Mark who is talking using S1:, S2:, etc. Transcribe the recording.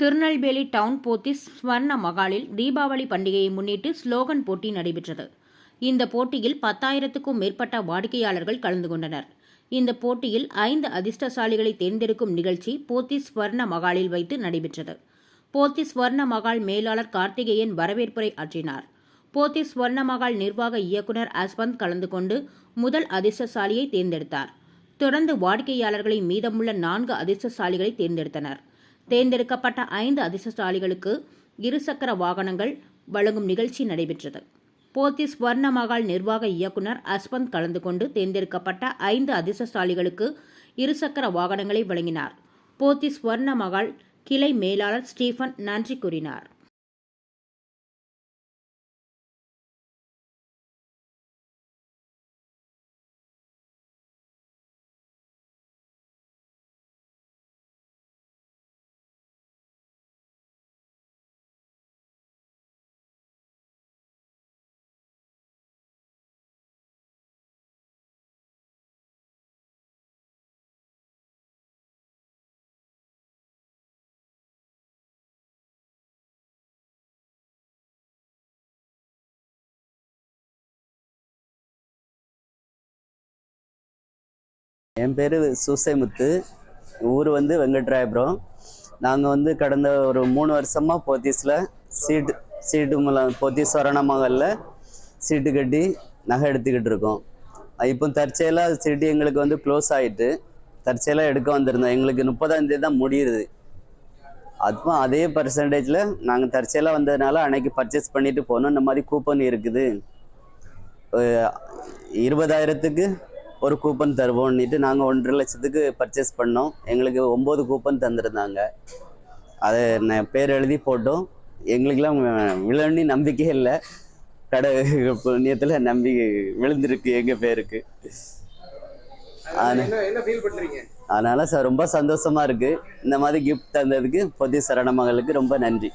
S1: Tirunelveli town Pothys Swarna மகாலில் தீபாவளி பண்டிகையை முன்னிட்டு ஸ்லோகன் போட்டி நடைபெற்றது. இந்த போட்டியில் பத்தாயிரத்துக்கும் மேற்பட்ட வாடிக்கையாளர்கள் கலந்து கொண்டனர். இந்த போட்டியில் ஐந்து அதிர்ஷ்டசாலிகளை தேர்ந்தெடுக்கும் நிகழ்ச்சி போத்தி ஸ்வர்ண மகாலில் வைத்து நடைபெற்றது. போத்தி ஸ்வர்ண மகால் மேலாளர் கார்த்திகேயன் வரவேற்புரை ஆற்றினார். போத்தி ஸ்வர்ண மகால் நிர்வாக இயக்குனர் அஸ்வந்த் கலந்து கொண்டு முதல் அதிர்ஷ்டசாலியை தேர்ந்தெடுத்தார். தொடர்ந்து வாடிக்கையாளர்களை மீதமுள்ள நான்கு அதிர்ஷ்டசாலிகளை தேர்ந்தெடுத்தனர். தேர்ந்தெடுக்கப்பட்ட ஐந்து அதிர்ஷ்டசாலிகளுக்கு இருசக்கர வாகனங்கள் வழங்கும் நிகழ்ச்சி நடைபெற்றது. போத்தி ஸ்வர்ண மகால் நிர்வாக இயக்குனர் அஸ்வந்த் கலந்து கொண்டு தேர்ந்தெடுக்கப்பட்ட ஐந்து அதிர்ஷ்டசாலிகளுக்கு இருசக்கர வாகனங்களை வழங்கினார். போத்தி ஸ்வர்ண மகால் கிளை மேலாளர் ஸ்டீஃபன் நன்றி கூறினார்.
S2: என் பேர் சூசைமுத்து. ஊர் வந்து வெங்கட்ராயபுரம் நாங்கள் வந்து கடந்த ஒரு மூணு வருஷமாக போத்தீஸில் சீட்டு சீட்டு மூலம் போத்தீஸ் சரணமகளில் சீட்டு கட்டி நகை எடுத்துக்கிட்டு இருக்கோம். இப்போ தற்செயலாக சீட்டு எங்களுக்கு வந்து க்ளோஸ் ஆகிட்டு தற்செயலாக எடுக்க வந்திருந்தோம். எங்களுக்கு முப்பதாம் தேதி தான் முடியுது. அதுவும் அதே பர்சன்டேஜில் நாங்கள் தற்செயலாக வந்ததுனால அன்னைக்கு பர்ச்சேஸ் பண்ணிட்டு போனோம். இந்த மாதிரி கூப்பன் இருக்குது. இருபதாயிரத்துக்கு ஒரு கூப்பன் தருவோம்னுட்டு நாங்கள் ஒன்றரை லட்சத்துக்கு பர்ச்சேஸ் பண்ணோம். எங்களுக்கு ஒம்பது கூப்பன் தந்திருந்தாங்க. அதை நான் பேர் எழுதி போட்டோம். எங்களுக்கெல்லாம் விழுன்னு நம்பிக்கையே இல்லை. கடை புண்ணியத்தில் நம்பி விழுந்திருக்கு எங்கள் பேருக்கு. அதனால சார் ரொம்ப சந்தோஷமா இருக்கு. இந்த மாதிரி கிஃப்ட் தந்ததுக்கு பொதி சரணமகளுக்கு ரொம்ப நன்றி.